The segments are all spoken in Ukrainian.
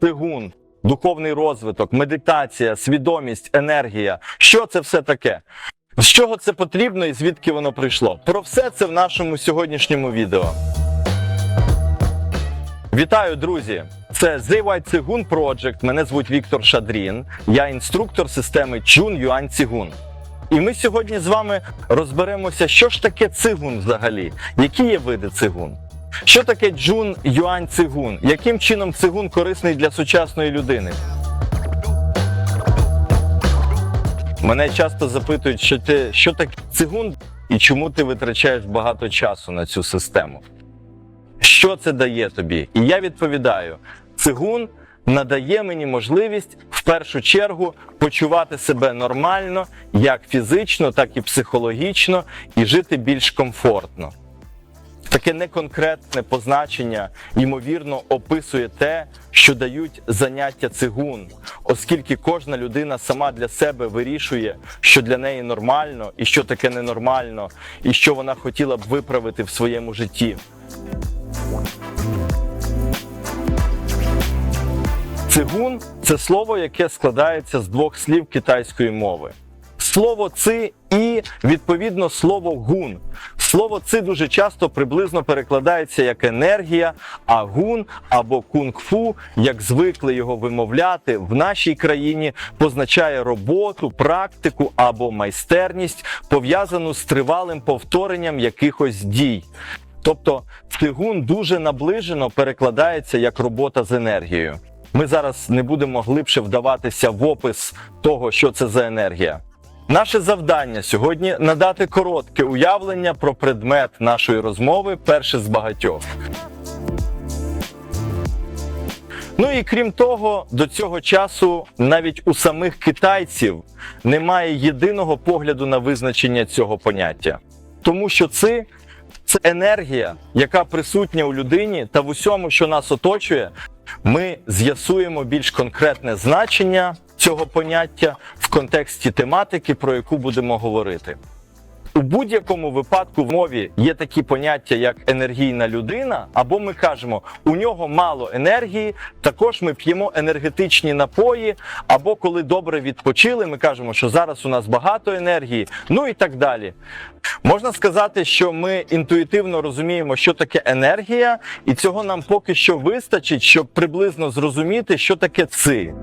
цигун, духовний розвиток, медитація, свідомість, енергія. Що це все таке? З чого це потрібно і звідки воно прийшло? Про все це в нашому сьогоднішньому відео. Вітаю, друзі! Це White Цигун Project. Мене звуть Віктор Шадрін. Я інструктор системи Чун Юань Цигун. І ми сьогодні з вами розберемося, що ж таке цигун взагалі, які є види цигун. Що таке джун юань цигун? Яким чином цигун корисний для сучасної людини? Мене часто запитують, що ти що таке цигун і чому ти витрачаєш багато часу на цю систему. Що це дає тобі? І я відповідаю: цигун надає мені можливість в першу чергу почувати себе нормально, як фізично, так і психологічно, і жити більш комфортно. Таке неконкретне позначення, ймовірно, описує те, що дають заняття цигун, оскільки кожна людина сама для себе вирішує, що для неї нормально і що таке ненормально, і що вона хотіла б виправити в своєму житті. Цигун це слово, яке складається з двох слів китайської мови. Слово ци і відповідно слово гун. Слово ци дуже часто приблизно перекладається як енергія, а гун або кунг-фу, як звикли його вимовляти, в нашій країні позначає роботу, практику або майстерність, пов'язану з тривалим повторенням якихось дій. Тобто цигун дуже наближено перекладається як робота з енергією. Ми зараз не будемо глибше вдаватися в опис того, що це за енергія. Наше завдання сьогодні надати коротке уявлення про предмет нашої розмови, перше з багатьох. Ну і крім того, до цього часу навіть у самих китайців немає єдиного погляду на визначення цього поняття, тому що це, це енергія, яка присутня у людині та в усьому, що нас оточує. Ми з'ясуємо більш конкретне значення цього поняття контексті тематики, про яку будемо говорити. У будь-якому випадку в мові є такі поняття, як енергійна людина, або ми кажемо, у нього мало енергії. Також ми п'ємо енергетичні напої, або коли добре відпочили, ми кажемо, що зараз у нас багато енергії, ну і так далі. Можна сказати, що ми інтуїтивно розуміємо, що таке енергія, і цього нам поки що вистачить, щоб приблизно зрозуміти, що таке ци.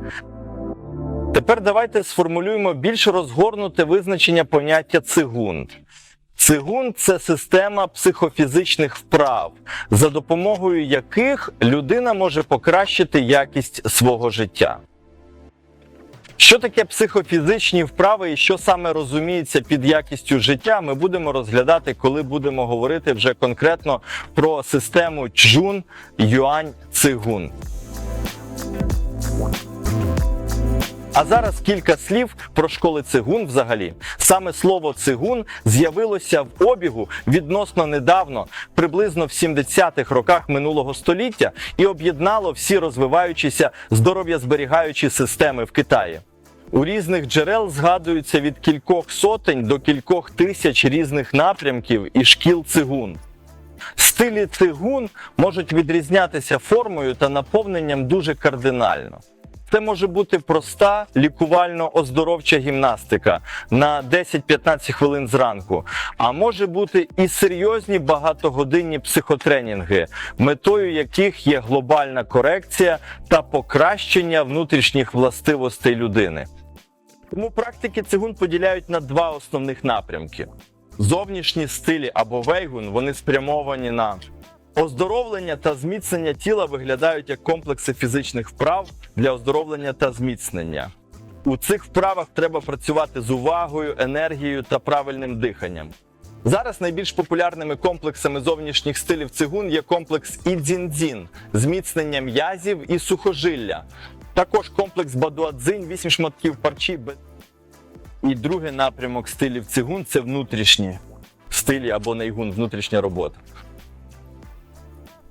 Тепер давайте сформулюємо більш розгорнуте визначення поняття цигун. Цигун це система психофізичних вправ, за допомогою яких людина може покращити якість свого життя. Що таке психофізичні вправи і що саме розуміється під якістю життя, ми будемо розглядати, коли будемо говорити вже конкретно про систему Чжун Юань Цигун. А зараз кілька слів про школи цигун взагалі. Саме слово цигун з'явилося в обігу відносно недавно, приблизно в 70-х роках минулого століття, і об'єднало всі розвиваючіся здоров'язберігаючі системи в Китаї. У різних джерел згадуються від кількох сотень до кількох тисяч різних напрямків і шкіл цигун. Стилі цигун можуть відрізнятися формою та наповненням дуже кардинально. Це може бути проста лікувально-оздоровча гімнастика на 10-15 хвилин зранку, а може бути і серйозні багатогодинні психотренінги, метою яких є глобальна корекція та покращення внутрішніх властивостей людини. Тому практики цигун поділяють на два основних напрямки: зовнішні стилі або вейгун вони спрямовані на Оздоровлення та зміцнення тіла виглядають як комплекси фізичних вправ для оздоровлення та зміцнення. У цих вправах треба працювати з увагою, енергією та правильним диханням. Зараз найбільш популярними комплексами зовнішніх стилів цигун є комплекс ідзіндзін зміцнення м'язів і сухожилля. Також комплекс бадуадзинь, 8 шматків парчі. І другий напрямок стилів цигун це внутрішні стилі або найгун, внутрішня робота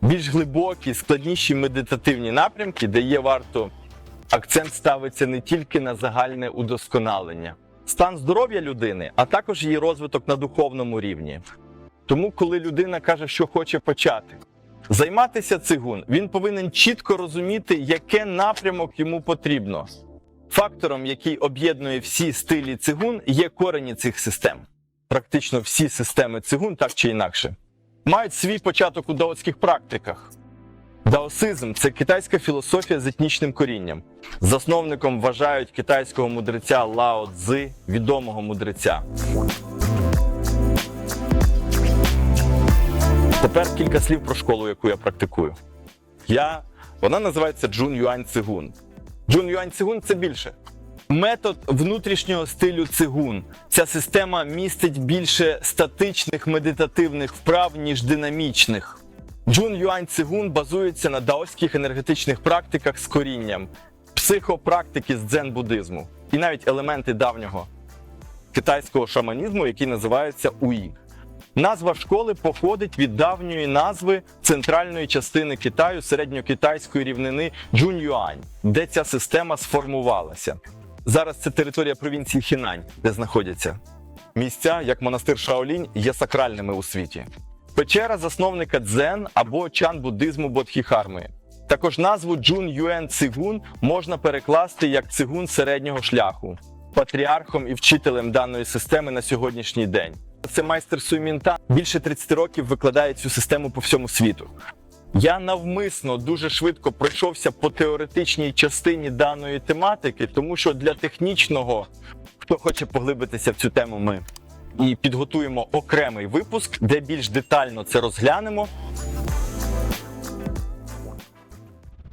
більш глибокі, складніші медитативні напрямки, де є варто акцент ставиться не тільки на загальне удосконалення, стан здоров'я людини, а також її розвиток на духовному рівні. Тому, коли людина каже, що хоче почати, Займатися цигун він повинен чітко розуміти, яке напрямок йому потрібно. Фактором, який об'єднує всі стилі цигун, є корені цих систем. Практично всі системи цигун, так чи інакше, мають свій початок у даотських практиках. Даосизм це китайська філософія з етнічним корінням. Засновником вважають китайського мудреця Лао Цзи, відомого мудреця. Тепер кілька слів про школу, яку я практикую. Я, вона називається Джун Юань Цигун. Джун Юань Цигун це більше. Метод внутрішнього стилю цигун. Ця система містить більше статичних медитативних вправ, ніж динамічних. Джун Юань Цигун базується на даоських енергетичних практиках з корінням, психопрактики з дзен-буддизму і навіть елементи давнього китайського шаманізму, який називається Уї. Назва школи походить від давньої назви центральної частини Китаю середньокитайської рівнини Джунь-Юань, де ця система сформувалася. Зараз це територія провінції Хінань, де знаходяться. Місця, як монастир Шаолінь, є сакральними у світі. Печера засновника дзен або чан буддизму Бодхіхарми. Також назву Джун Юен Цигун можна перекласти як цигун середнього шляху, патріархом і вчителем даної системи на сьогоднішній день. Це майстер Суймінта більше 30 років викладає цю систему по всьому світу. Я навмисно дуже швидко пройшовся по теоретичній частині даної тематики, тому що для технічного, хто хоче поглибитися в цю тему, ми і підготуємо окремий випуск, де більш детально це розглянемо.